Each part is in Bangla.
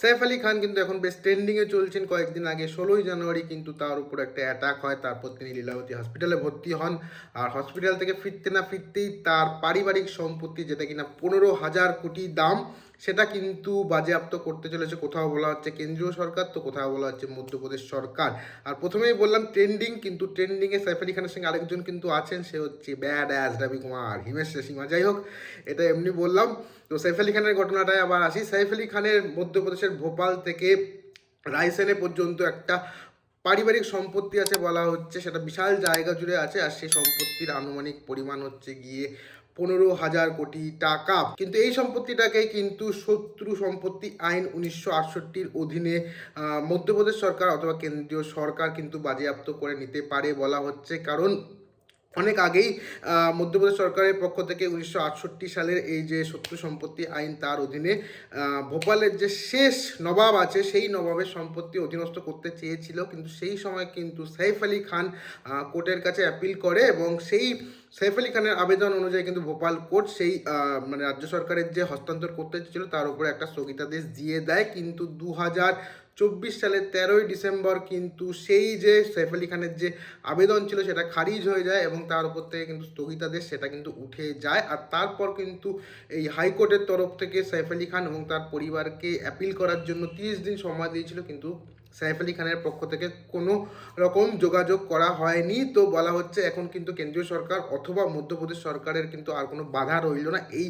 সাইফ আলী খান কিন্তু এখন বেশ ট্রেন্ডিংয়ে চলছেন। কয়েকদিন আগে ষোলোই জানুয়ারি কিন্তু তার উপর একটা অ্যাটাক হয়। তারপর তিনি লীলাবতী হসপিটালে ভর্তি হন। আর হসপিটাল থেকে ফিরতে না ফিরতেই তার পারিবারিক সম্পত্তি, যেটা কিনা পনেরো হাজার কোটি দাম সেটা কিন্তু বাজেয়াপ্ত করতে চলেছে। কোথাও বলা হচ্ছে কেন্দ্রীয় সরকার, তো কোথাও বলা হচ্ছে মধ্যপ্রদেশ সরকার। আর প্রথমেই বললাম ট্রেন্ডিং কিন্তু ট্রেন্ডিংয়ে সাইফ আলী খানের সঙ্গে আরেকজন কিন্তু আছেন, সে হচ্ছে ব্যাড অ্যাস রবি কুমার, হিমেশ রেশিমা যাই হোক, এটা এমনি বললাম। তো সাইফ আলী খানের ঘটনাটায় আবার আসি। সাইফ আলী খানের মধ্যপ্রদেশের ভোপাল থেকে রায়সেনে পর্যন্ত একটা পারিবারিক সম্পত্তি আছে বলা হচ্ছে। সেটা বিশাল জায়গা জুড়ে আছে, আর সেই সম্পত্তির আনুমানিক পরিমাণ হচ্ছে গিয়ে পনেরো হাজার কোটি টাকা। কিন্তু এই সম্পত্তিটাকে কিন্তু শত্রু সম্পত্তি আইন উনিশশো আটষট্টির অধীনে মধ্যপ্রদেশ সরকার অথবা কেন্দ্রীয় সরকার কিন্তু বাজেয়াপ্ত করে নিতে পারে বলা হচ্ছে। কারণ অনেক আগেই মধ্যপ্রদেশ সরকারের পক্ষ থেকে উনিশশো আটষট্টি সালের এই যে শত্রু সম্পত্তি আইন তার অধীনে ভোপালের যে শেষ নবাব আছে, সেই নবাবের সম্পত্তি অধীনস্থ করতে চেয়েছিল। কিন্তু সেই সময় কিন্তু সাইফ আলী খান কোর্টের কাছে অ্যাপিল করে এবং সেই সাইফ আলী খানের আবেদন অনুযায়ী কিন্তু ভোপাল কোর্ট সেই মানে রাজ্য সরকারের যে হস্তান্তর করতে চেয়েছিল, তার উপরে একটা স্থগিতাদেশ দিয়ে দেয়। কিন্তু দু হাজার চব্বিশ সালের তেরোই ডিসেম্বর কিন্তু সেই যে সাইফ আলী খানের যে আবেদন ছিল সেটা খারিজ হয়ে যায় এবং তার উপর থেকে কিন্তু স্থগিতাদেশ সেটা কিন্তু উঠে যায়। আর তারপর কিন্তু এই হাইকোর্টের তরফ থেকে সাইফ আলী খান এবং তার পরিবারকে অ্যাপিল করার জন্য তিরিশ দিন সময় দিয়েছিল কিন্তু সাইফ আলী খানের পক্ষ থেকে কোনো রকম যোগাযোগ করা হয়নি। তো বলা হচ্ছে এখন কিন্তু কেন্দ্রীয় সরকার অথবা মধ্যপ্রদেশ সরকারের কিন্তু আর কোনো বাধা রইল না। এই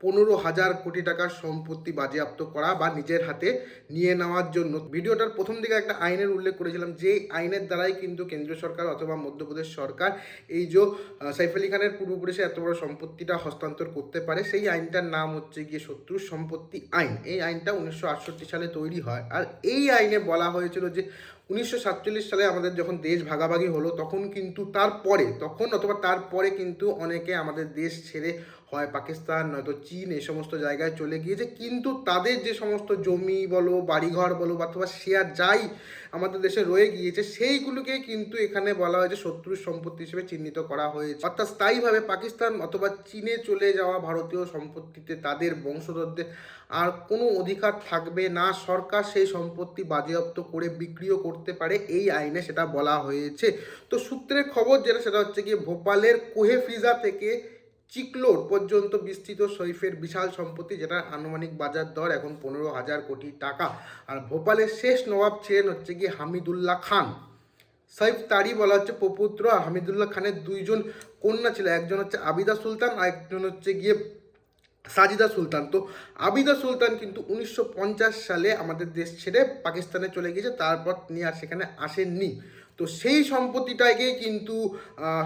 পনেরো হাজার কোটি টাকার সম্পত্তি বাজেয়াপ্ত করা বা নিজের হাতে নিয়ে নেওয়ার জন্য। ভিডিওটার প্রথম দিকে একটা আইনের উল্লেখ করেছিলাম, যে আইনের দ্বারাই কিন্তু কেন্দ্রীয় সরকার অথবা মধ্যপ্রদেশ সরকার এই যে সাইফ আলী খানের পূর্বপুরুষে এত বড় সম্পত্তিটা হস্তান্তর করতে পারে, সেই আইনটার নাম হচ্ছে গিয়ে শত্রুর সম্পত্তি আইন। এই আইনটা উনিশশো আটষট্টি সালে তৈরি হয়। আর এই আইনে বলা হয়েছিল যে, উনিশশো সাতচল্লিশ সালে আমাদের যখন দেশ ভাগাভাগি হলো, তখন কিন্তু তারপরে, তখন অথবা তারপরে কিন্তু অনেকে আমাদের দেশ ছেড়ে হয় পাকিস্তান, নয়তো চীন, এই সমস্ত জায়গায় চলে গিয়েছে। কিন্তু তাদের যে সমস্ত জমি বলো, বাড়িঘর বলো, অথবা শেয়ার যাই আমাদের দেশে রয়ে গিয়েছে, সেইগুলোকে কিন্তু এখানে বলা হয়েছে শত্রুর সম্পত্তি হিসেবে চিহ্নিত করা হয়েছে। অর্থাৎ স্থায়ীভাবে পাকিস্তান অথবা চীনে চলে যাওয়া ভারতীয় সম্পত্তিতে তাদের বংশধরদের আর কোনো অধিকার থাকবে না। সরকার সেই সম্পত্তি বাজেয়াপ্ত করে বিক্রিও করতে পারে, এই আইনে সেটা বলা হয়েছে। তো সূত্রের খবর যেটা, সেটা হচ্ছে গিয়ে ভোপালের কোহেফিজা থেকে চিকলোড পর্যন্ত বিস্তৃত সৈফের বিশাল সম্পত্তি যেটা আনুমানিক বাজার দর এখন পনেরো হাজার কোটি টাকা। আর ভোপালের শেষ নবাব ছিলেন হচ্ছে গিয়ে হামিদুল্লাহ খান। সাইফ তারই বলা হচ্ছে প্রপুত্র, আর হামিদুল্লাহ খানের দুইজন কন্যা ছিল, একজন হচ্ছে আবিদা সুলতান, আর একজন হচ্ছে গিয়ে সাজিদা সুলতান। তো আবিদা সুলতান কিন্তু উনিশশো পঞ্চাশ সালে আমাদের দেশ ছেড়ে পাকিস্তানে চলে গিয়েছে, তারপর তিনি আর সেখানে আসেননি। তো সেই সম্পত্তিটাকে কিন্তু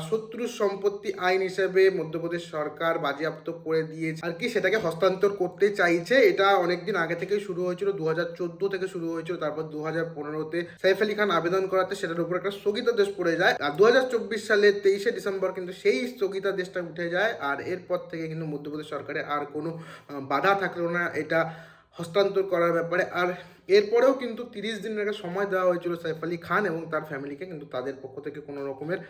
শত্রুর সম্পত্তি আইন হিসেবে মধ্যপ্রদেশ সরকার বাজেয়াপ্ত করে দিয়েছে। আর কি সেটাকে হস্তান্তর করতে চাইছে, এটা অনেকদিন আগে থেকেই শুরু হয়েছিল দু চোদ্দ থেকে শুরু হয়েছিল, তারপর দু হাজার পনেরোতে সাইফ আলী খান আবেদন করাতে সেটার উপর একটা স্থগিতাদেশ পড়ে যায়। আর দু সালের তেইশে ডিসেম্বর কিন্তু সেই স্থগিতাদেশটা উঠে যায়, আর এরপর থেকে কিন্তু মধ্যপ্রদেশ সরকারের আর কোনো বাধা থাকল না, এটা হস্তান্তর করার ব্যাপারে। আর এরপরেও কিন্তু তিরিশ দিনের একটা সময় দেওয়া হয়েছিল সাইফ আলী খান এবং তার ফ্যামিলিকে, কিন্তু তাদের পক্ষ থেকে কোনো রকমের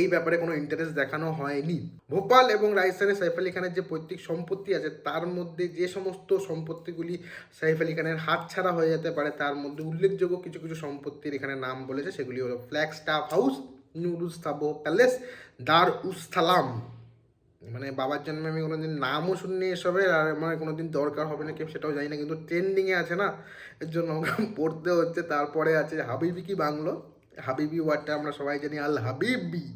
এই ব্যাপারে কোনো ইন্টারেস্ট দেখানো হয়নি। ভোপাল এবং রাজস্থানে সাইফ আলী খানের যে পৈতৃক সম্পত্তি আছে, তার মধ্যে যে সমস্ত সম্পত্তিগুলি সাইফ আলী খানের হাত ছাড়া হয়ে যেতে পারে, তার মধ্যে উল্লেখযোগ্য কিছু কিছু সম্পত্তির এখানে নাম বলেছে। সেগুলি হলো ফ্ল্যাগ স্টাফ হাউস নুরুস্তাবো প্যালেস, দার উস্তালাম মানে বাবার জন্য আমি কোনোদিন নামও শুনিনি এসবের আর আমার কোনোদিন দরকার হবে না কেউ, সেটাও জানি না, কিন্তু ট্রেন্ডিংয়ে আছে না? এর জন্য পড়তে হচ্ছে, তারপরে আছে হাবিবি কি বাংলো? হাবিবি ওয়ার্ডটা আমরা সবাই জানি, আল হাবিবি।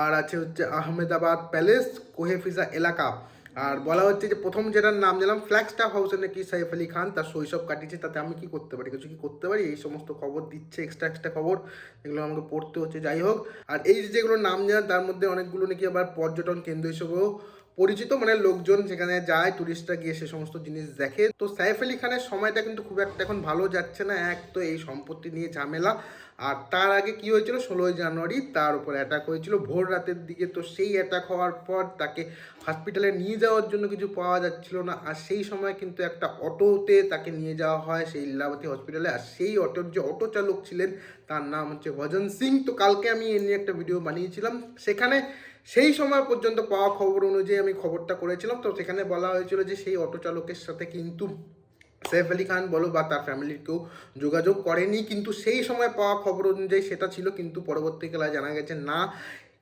আর আছে হচ্ছে আহমেদাবাদ প্যালেস, কোহেফিজা এলাকা। আর বলা হচ্ছে যে প্রথম যেটার নাম দিলাম ফ্ল্যাগস্টাফ হাউসে নাকি সাইফ আলী খান তার শৈশব কাটিয়েছে, তাতে আমি কি করতে পারি? কিছু কি করতে পারি? এই সমস্ত খবর দিচ্ছে এক্সট্রা এক্সট্রা খবর, এগুলো আমাকে পড়তে হচ্ছে। যাই হোক, আর এই যেগুলো নাম জানান তার মধ্যে অনেকগুলো নাকি আবার পর্যটন কেন্দ্র হিসেবেও পরিচিত মানে লোকজন যেখানে যায় টুরিস্টরা গিয়ে সে সমস্ত জিনিস দেখে। তো সাইফ আলী খানের সময়টা কিন্তু খুব একটা এখন ভালো যাচ্ছে না, এক তো এই সম্পত্তি নিয়ে ঝামেলা। আর তার আগে কি হয়েছিল? ষোলোই জানুয়ারি তার উপর অ্যাটাক হয়েছিল। ভোর রাতের দিকে তো সেই অ্যাটাক হওয়ার পর তাকে হসপিটালে নিয়ে যাওয়ার জন্য কিছু পাওয়া যাচ্ছিল না। আর সেই সময় কিন্তু একটা অটোতে তাকে নিয়ে যাওয়া হয়, সেই লীলাবতী হসপিটালে আর সেই অটোর যে অটো চালক ছিলেন, তার নাম হচ্ছে ভজন সিং। তো কালকে আমি এ নিয়ে একটা ভিডিও বানিয়েছিলাম। সেখানে সেই সময় পর্যন্ত পাওয়া খবর অনুযায়ী আমি খবরটা করেছিলাম। তো সেখানে বলা হয়েছিল যে সেই অটো চালকের সাথে কিন্তু সৈফ আলী খান বলো বা তার ফ্যামিলির কেউ যোগাযোগ করেনি। কিন্তু সেই সময় পাওয়া খবর অনুযায়ী সেটা ছিল, কিন্তু পরবর্তীকালে জানা গেছে না।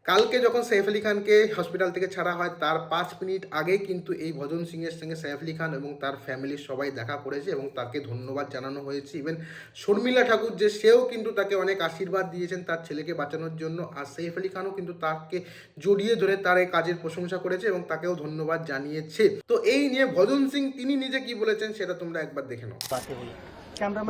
কালকে যখন সৈফ আলী খানকে হসপিটাল থেকে ছাড়া হয়, তার পাঁচ মিনিট আগে কিন্তু এই ভজন সিংয়ের সঙ্গে সৈফ আলী খান এবং তার ফ্যামিলির সবাই দেখা করেছে এবং তাকে ধন্যবাদ জানানো হয়েছে। ইভেন শর্মিলা ঠাকুর যে, সেও কিন্তু তাকে অনেক আশীর্বাদ দিয়েছেন তার ছেলেকে বাঁচানোর জন্য। আর সৈফ আলী খানও কিন্তু তাকে জড়িয়ে ধরে তার এই কাজের প্রশংসা করেছে এবং তাকেও ধন্যবাদ জানিয়েছে। তো এই নিয়ে ভজন সিং তিনি নিজে কি বলেছেন, সেটা তোমরা একবার দেখে নাও।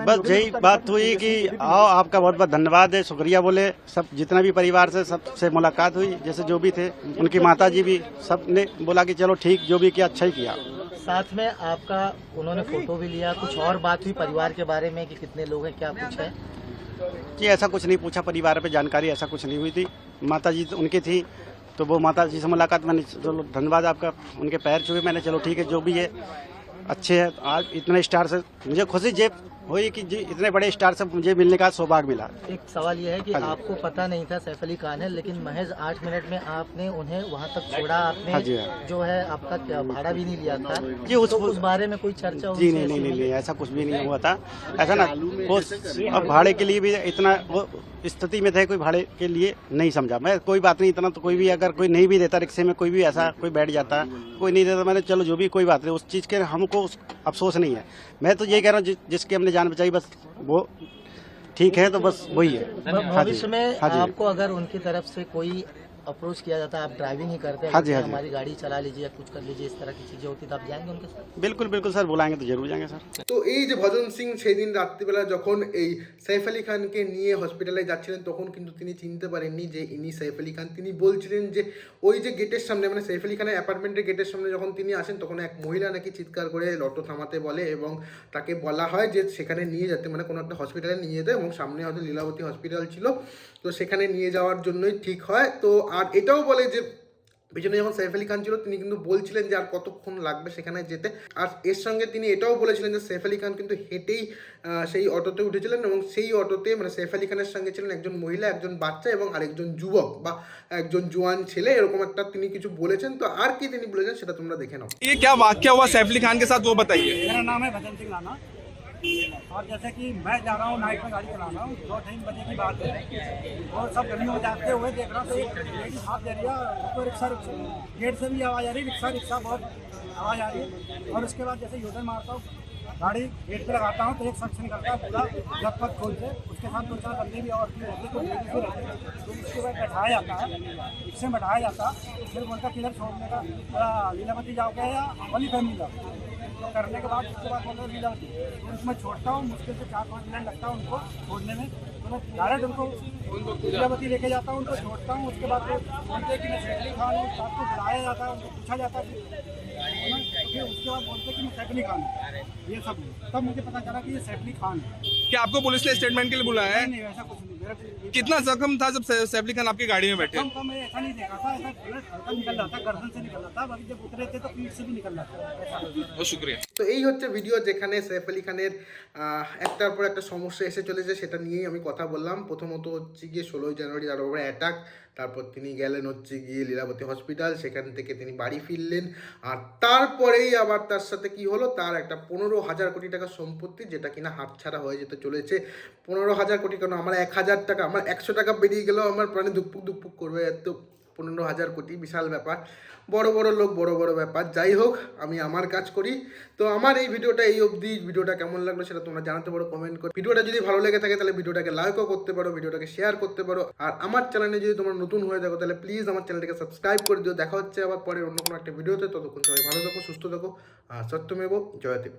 बस यही बात हुई कि आओ आपका बहुत बहुत धन्यवाद है शुक्रिया बोले। सब जितना भी परिवार से सबसे मुलाकात हुई जैसे जो भी थे उनकी माता जी भी सबने बोला कि चलो ठीक जो भी किया अच्छा ही किया। साथ में आपका उन्होंने फ़ोटो भी लिया कुछ और बात हुई परिवार के बारे में कि कितने लोग हैं क्या कुछ है? कि ऐसा कुछ नहीं पूछा परिवार पे जानकारी ऐसा कुछ नहीं हुई थी। माता जी तो उनकी थी तो वो माता जी से मुलाकात मैंने चलो धन्यवाद आपका उनके पैर छुए मैंने चलो ठीक है जो भी है अच्छे है। आज इतने स्टार से मुझे खुशी जे हुई कि जी इतने बड़े स्टार से मुझे मिलने का सौभाग्य मिला। एक सवाल यह है कि हाँ आपको पता नहीं था सैफ अली खान है लेकिन महज आठ मिनट में आपने उन्हें वहाँ तक छोड़ा आपने हाँ जी, हाँ। जो है आपका क्या भाड़ा भी नहीं लिया था? जी, उस- तो उस बारे में कोई चर्चा जी नहीं नहीं नहीं ऐसा कुछ भी नहीं हुआ था। ऐसा ना वो अब भाड़े के लिए भी इतना वो स्थिति में थे कोई भाड़े के लिए नहीं समझा। मैं कोई बात नहीं इतना तो कोई भी अगर कोई नहीं भी देता रिक्शे में कोई भी ऐसा कोई बैठ जाता कोई नहीं देता मैंने चलो जो भी कोई बात नहीं उस चीज़ के हमको अफसोस नहीं है। मैं तो ये कह रहा हूँ जिसके हमने जान बचाई बस वो ठीक है तो बस वही है। हाँ भविष्य में हाँ आपको अगर उनकी तरफ़ से कोई अप्रोच किया जाता है आप ड्राइविंग ही करते हैं हाँ जी, हाँ जी। हमारी गाड़ी चला लीजिए या कुछ कर लीजिए इस तरह की चीजें होती तो आप जाएंगे उनके साथ बिल्कुल बिल्कुल सर बुलाएंगे तो जरूर जाएंगे सर তো এই যে ভজন সিং সেই দিন রাত্রিবেলা যখন এই সাইফ আলী খানকে নিয়ে হসপিটালে যাচ্ছিলেন তখন কিন্তু তিনি চিনতে পারেননি যে ইনি সাইফ আলী খান তিনি বলছিলেন যে ওই যে গেটের সামনে মানে সাইফ আলী খানের অ্যাপার্টমেন্টের গেটের সামনে যখন তিনি আসেন তখন এক মহিলা নাকি চিৎকার করে অটো থামাতে বলে এবং তাকে বলা হয় যে সেখানে নিয়ে যেতে মানে কোনো একটা হসপিটালে নিয়ে যেতে এবং সামনে হয়তো লীলাবতী হসপিটাল ছিল তো সেখানে নিয়ে যাওয়ার জন্যই ঠিক হয় তো আর এটাও বলে যে পিছনে যখন সাইফ আলী খান ছিল তিনি কিন্তু বলছিলেন যে আর কতক্ষণ লাগবে সেখানে যেতে আর এর সঙ্গে তিনি এটাও বলেছিলেন যে সাইফ আলী খান কিন্তু হেঁটেই আহ, সেই অটোতে উঠেছিলেন এবং সেই অটোতে মানে সাইফ আলী খানের সঙ্গে ছিলেন একজন মহিলা একজন বাচ্চা এবং আরেকজন যুবক বা একজন জোয়ান ছেলে এরকম একটা তিনি কিছু বলেছেন তো আর কি তিনি বলেছেন সেটা তোমরা দেখে নাও ये क्या वाक्य हुआ सैफ अली खान के साथ वो बताइए मेरा नाम है भजन सिंह राणा और जैसे कि मैं जा रहा हूँ नाइट में गाड़ी चला रहा हूँ। दो ढाई बजे की बात है। और सब गलियों में जाते हुए देख रहा हूँ तो एक लेडी हाथ दे रही है रिक्शा रिक्शा गेट से भी आवाज़ आ रही रिक्शा रिक्शा बहुत आवाज़ आ रही है। और उसके बाद जैसे योजन मारता हूँ, गाड़ी गेट पे लगाता हूँ तो एक सक्शन करता है पूरा, जब तक खोल से उसके साथ दो चार बंदे भी और भी रहते तो रहते तो उसके बाद बैठाया जाता है में बैठाया जाता फिर बोलता किधर छोड़ने का पूरा लीलावती जाओगे या वली फैमिली जाओगे? तो करने के बाद उसके बाद बोलते हैं जाती है उसमें छोड़ता हूँ, मुश्किल से चार पाँच मिनट लगता है उनको छोड़ने में। तो मैं डायरेक्ट उनको लीलावती लेके जाता हूँ, उनको छोड़ता हूँ, उसके बाद बोलते हैं कि मैं सैकड़ी खा लूँ साथ को बुलाया जाता है, उनको पूछा जाता है है फिर उसके बाद बोलते हैं कि मैं सैकड़ी खा लूँ ये सब तब मुझे पता चला कि ये सैकड़ी खान है। क्या आपको पुलिस ने स्टेटमेंट के लिए बुलाया है नहीं नहीं वैसा कुछ नहीं मेरा ये- कितना जख्म था जब सै- सैफ अली खान आपकी गाड़ी में बैठे कम कम मैं ऐसा नहीं देखा था ऐसा बुलेट हल्का निकल रहा था गर्दन से निकल रहा था बाकी जब उतरे थे तो पीठ से भी निकल रहा था ऐसा बहुत शुक्रिया তো এই হচ্ছে ভিডিও যেখানে সৈফ আলী খানের আহ, একটার পর একটা সমস্যা এসে চলেছে সেটা নিয়েই আমি কথা বললাম প্রথমত হচ্ছে গিয়ে ষোলোই জানুয়ারি তার উপরে অ্যাটাক তারপর তিনি গেলেন হচ্ছে গিয়ে লীলাবতী হসপিটাল সেখান থেকে তিনি বাড়ি ফিরলেন। আর তারপরেই আবার তার সাথে কি হলো? তার একটা পনেরো হাজার কোটি টাকা সম্পত্তি যেটা কিনা হাত ছাড়া হয়ে যেতে চলেছে। পনেরো হাজার কোটি কেন? আমার এক হাজার টাকা, আমার একশো টাকা বেরিয়ে গেলেও আমার প্রাণে দুপুক দুপুক করবে। এত পনেরো হাজার কোটি, বিশাল ব্যাপার। বড় বড় লোক, বড় বড় ব্যাপার। যাই হোক, আমি আমার কাজ করি। তো আমার এই ভিডিওটা এই অবধি। ভিডিওটা কেমন লাগল সেটা তোমরা জানাতে পারো কমেন্ট করো। ভিডিওটা যদি ভালো লেগে থাকে, তাহলে ভিডিওটাকে লাইকও করতে পারো, ভিডিওটাকে শেয়ার করতে পারো। আর আমার চ্যানেলে যদি তোমরা নতুন হয়ে থাকো, তাহলে প্লিজ আমার চ্যানেলটাকে সাবস্ক্রাইব করে দিও। দেখা হচ্ছে আবার পরে অন্য কোনো একটা ভিডিওতে। ততক্ষণ সবাই ভালো থাকো, সুস্থ থাকো। আর সত্যমেব জয়তে